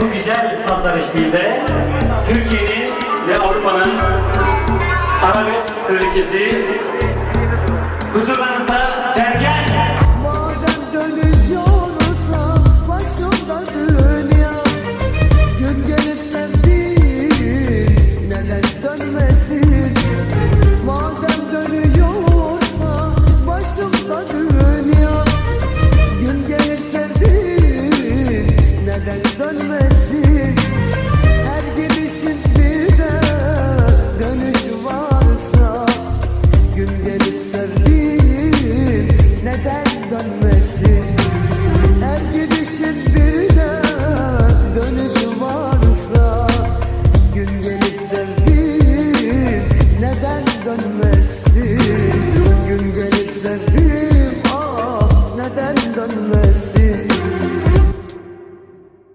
bu güzel sazlar eşliğinde Türkiye'nin ve Avrupa'nın arabesk kraliçesi huzurlarınızda gün gelip sevdim Neden dönmesin? Her gidişin bir de dönüşü varsa Gün gelip sevdim Neden dönmesin? Gün gelip sevdim Ah neden dönmesin?